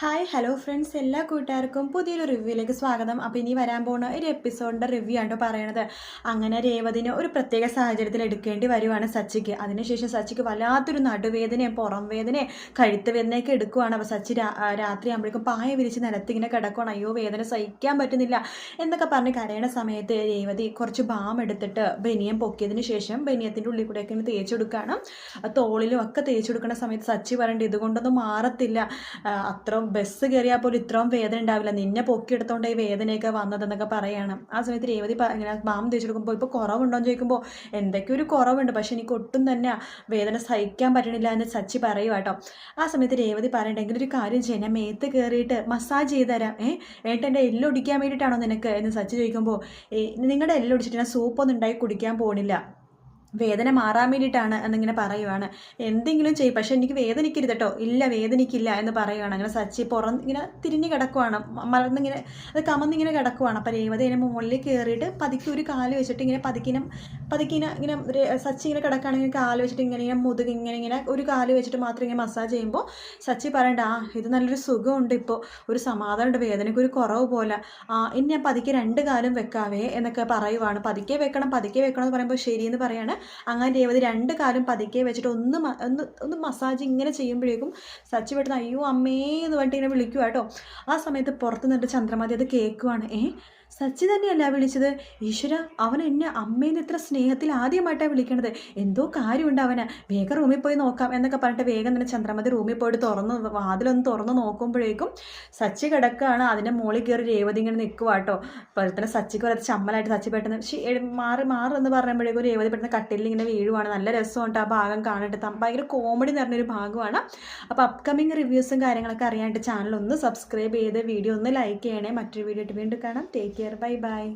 Hi hello friends എല്ലാ കൂട്ടുകാർക്കും പുതിയൊരു റിവ്യൂയിലേക്ക് സ്വാഗതം. അപ്പോൾ ഇനി വരാൻ പോകുന്ന ഒരു എപ്പിസോഡിന്റെ റിവ്യൂ ആണ് പറയണത്. അങ്ങനെ രേവതിന് ഒരു പ്രത്യേക സാഹചര്യത്തിൽ എടുക്കേണ്ടി വരുവാണ് സച്ചിക്ക്. അതിനുശേഷം സച്ചിക്ക് വല്ലാത്തൊരു നടുവേദനയും പുറം വേദനയും കഴുത്ത് വേദനയൊക്കെ എടുക്കുവാണ്. അപ്പോൾ സച്ചി രാത്രി ആകുമ്പോഴേക്കും പായ വിരിച്ച് നിലത്തിങ്ങനെ കിടക്കുകയാണ് അയ്യോ വേദന സഹിക്കാൻ പറ്റുന്നില്ല എന്നൊക്കെ പറഞ്ഞ് കരയണ സമയത്ത് രേവതി കുറച്ച് ബാം എടുത്തിട്ട് ബനിയം പൊക്കിയതിന് ശേഷം ബനിയത്തിന്റെ ഉള്ളിൽ കൂടെയൊക്കെ ഇങ്ങനെ തേച്ച് കൊടുക്കുകയാണ്. തോളിലും ഒക്കെ തേച്ച് കൊടുക്കുന്ന സമയത്ത് സച്ചി പറയേണ്ടത് ഇതുകൊണ്ടൊന്നും മാറത്തില്ല. അത്ര ബസ് കയറിയാൽ പോലും ഇത്രയും വേദന ഉണ്ടാവില്ല. നിന്നെ പൊക്കിയെടുത്തോണ്ട് ഈ വേദനയൊക്കെ വന്നതെന്നൊക്കെ പറയണം. ആ സമയത്ത് രേവതി ഇങ്ങനെ മാം തേച്ച് കൊടുക്കുമ്പോൾ ഇപ്പോൾ കുറവുണ്ടോ എന്ന് ചോദിക്കുമ്പോൾ എന്തൊക്കെ ഒരു കുറവുണ്ട്. പക്ഷെ എനിക്ക് ഒട്ടും തന്നെ വേദന സഹിക്കാൻ പറ്റണില്ല എന്ന് സച്ചി പറയുക കേട്ടോ ആ സമയത്ത് രേവതി പറയണ്ടെങ്കിൽ ഒരു കാര്യം ചെയ്യാം. ഞാൻ മേത്ത് കയറിയിട്ട് മസാജ് ചെയ്ത് തരാം. ഏ? ഏട്ടൻ എന്റെ എല്ലൊടിക്കാൻ വേണ്ടിയിട്ടാണോ നിനക്ക്? എന്ന് സച്ചി ചോദിക്കുമ്പോൾ നിങ്ങളുടെ എല്ലൊടിച്ചിട്ട് ഞാൻ സൂപ്പൊന്നും ഉണ്ടായി കുടിക്കാൻ പോണില്ല. വേദന മാറാൻ വേണ്ടിയിട്ടാണ് എന്നിങ്ങനെ പറയുവാണ്. എന്തെങ്കിലും ചെയ്യും. പക്ഷെ എനിക്ക് വേദനിക്കരുത് കേട്ടോ ഇല്ല വേദനിക്കില്ല എന്ന് പറയുവാണ്. അങ്ങനെ സച്ചി പുറം ഇങ്ങനെ തിരിഞ്ഞ് കിടക്കുവാണ്. മറന്നിങ്ങനെ അത് കമന്നിങ്ങനെ കിടക്കുവാണ്. അപ്പം രേവതി അതിന് മുകളിൽ കയറിയിട്ട് പതുക്കി ഒരു കാൽ വെച്ചിട്ട് ഇങ്ങനെ പതുക്കിനും പതുക്കിനെ ഇങ്ങനെ സച്ചി ഇങ്ങനെ കിടക്കുകയാണെങ്കിൽ കാൽ വെച്ചിട്ട് ഇങ്ങനെ ഇങ്ങനെ മുതുകി ഇങ്ങനെ ഇങ്ങനെ ഒരു കാൽ വെച്ചിട്ട് മാത്രം ഇങ്ങനെ മസാജ് ചെയ്യുമ്പോൾ സച്ചി പറയണ്ട ആ ഇത് നല്ലൊരു സുഖമുണ്ട് ഇപ്പോൾ. ഒരു സമാധാനമുണ്ട്. വേദനയ്ക്ക് ഒരു കുറവ് പോലെ. ആ ഇനി ഞാൻ പതുക്കെ രണ്ട് കാലും വെക്കാവേ എന്നൊക്കെ പറയുവാണ്. പതുക്കെ വെക്കണം പതുക്കെ വെക്കണം എന്ന് പറയുമ്പോൾ ശരിയെന്ന് പറയാണ് അങ്ങനെ രേവതി രണ്ട് കാലും പതുക്കെ വെച്ചിട്ട് ഒന്ന് ഒന്ന് ഒന്ന് മസാജ് ഇങ്ങനെ ചെയ്യുമ്പോഴേക്കും സച്ചി പെട്ടെന്ന് അയ്യോ അമ്മേ എന്ന് പറഞ്ഞിട്ട് ഇങ്ങനെ വിളിക്കുക കേട്ടോ. ആ സമയത്ത് പുറത്ത് നിന്നിട്ട് ചന്ദ്രമതി അത് കേൾക്കുവാണ്. ഏ സച്ചി തന്നെയല്ല വിളിച്ചത്? ഈശ്വര അവൻ എന്നെ അമ്മേന്ന് ഇത്ര സ്നേഹത്തിൽ ആദ്യമായിട്ടാണ് വിളിക്കണത്. എന്തോ കാര്യമുണ്ട് അവന്. വേഗം റൂമിൽ പോയി നോക്കാം എന്നൊക്കെ പറഞ്ഞിട്ട് വേഗം തന്നെ ചന്ദ്രമതി റൂമിൽ പോയിട്ട് തുറന്ന് വാതിലൊന്ന് തുറന്ന് നോക്കുമ്പോഴേക്കും സച്ചി കിടക്കുകയാണ് അതിന്റെ മുകളിൽ കയറി രേവതി ഇങ്ങനെ നിൽക്കുക കേട്ടോ അപ്പോൾ തന്നെ സച്ചിക്ക് വരത്ത് ചമ്മലായിട്ട് സച്ചി പെട്ടെന്ന് "ശ്ശി, എടി, മാറി മാറി എന്ന് പറയുമ്പോഴേക്കും രേവതി പെട്ടെന്ന് കട്ടിലിൽ ഇങ്ങനെ വീഴുവാണ്. നല്ല രസമുണ്ട് ആ ഭാഗം കാണിട്ട് ഭയങ്കര കോമഡി നിറഞ്ഞൊരു ഭാഗമാണ്. അപ്പോൾ അപ്കമിങ് റിവ്യൂസും കാര്യങ്ങളൊക്കെ അറിയാനായിട്ട് ചാനൽ ഒന്ന് സബ്സ്ക്രൈബ് ചെയ്ത് വീഡിയോ ഒന്ന് ലൈക്ക് ചെയ്യണേ. മറ്റൊരു വീഡിയോ ആയിട്ട് വീണ്ടും കാണാം. Take care bye bye